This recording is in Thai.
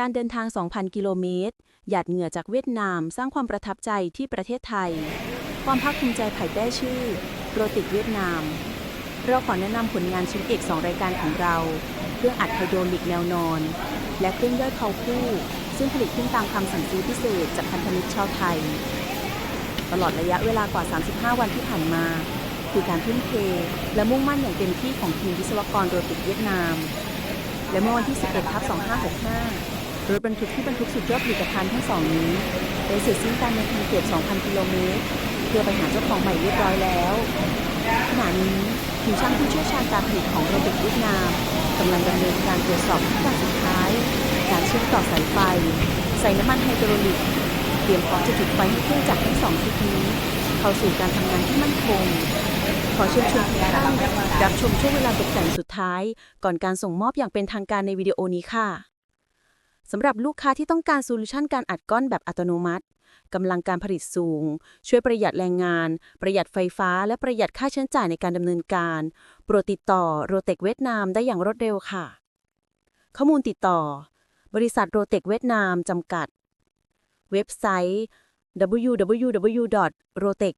การเดินทาง 2,000 กิโลเมตร หยาดเหงื่อจากเวียดนาม สร้างความประทับใจที่ประเทศไทย ความภาคภูมิใจไผ่แต้ชื่อ โรติกเวียดนาม เราขอแนะนำผลงานชิ้นเอก2 รายการของเรา เครื่องอัดไฮโดรลิกแนวนอน และเครื่องย่อยเพาคู่ ซึ่งผลิตขึ้นตามคำสั่งซื้อพิเศษจากพันธมิตรชาวไทย ตลอดระยะเวลากว่า 35 วันที่ผ่านมา คือการทุ่มเท และมุ่งมั่นอย่างเต็มที่ของทีมวิศวกรโรติกเวียดนามและเมื่อวันที่ 11ทับ2565 รถบรรทุกที่บรรทุกสุดยอดผลิตภัณฑ์ทั้งสองนี้ได้เสร็จสิ้นการเดินทางเกือบ 2,000 กิโลเมตร เพื่อไปหาเจ้าของใหม่เรียบร้อยแล้วขณะนี้ทีมช่างผู้เชี่ยวชาญการผลิตของโรบิกเวียดนามกำลังดำเนินการตรวจสอบขั้นตอนสุดท้าย การเชื่อมต่อสายไฟ ใส่น้ำมันไฮโดรลิก เตรียมพร้อมจะจุดไฟให้เครื่องจักรทั้งสองชุดนี้ เข้าสู่การทำงานที่มั่นคงขอเชิญชวนทุกท่านรับชมช่วงเวลาตกแต่งสุดท้าย ก่อนการส่งมอบอย่างเป็นทางการในวิดีโอนี้ค่ะ สำหรับลูกค้าที่ต้องการโซลูชันการอัดก้อนแบบอัตโนมัติกำลังการผลิตสูง ช่วยประหยัดแรงงาน ประหยัดไฟฟ้า และประหยัดค่าใช้จ่ายในการดำเนินการ โปรดติดต่อโรเตกเวียดนามได้อย่างรวดเร็วค่ะ ข้อมูลติดต่อ บริษัทโรเตกเวียดนามจำกัด เว็บไซต์ www.rotec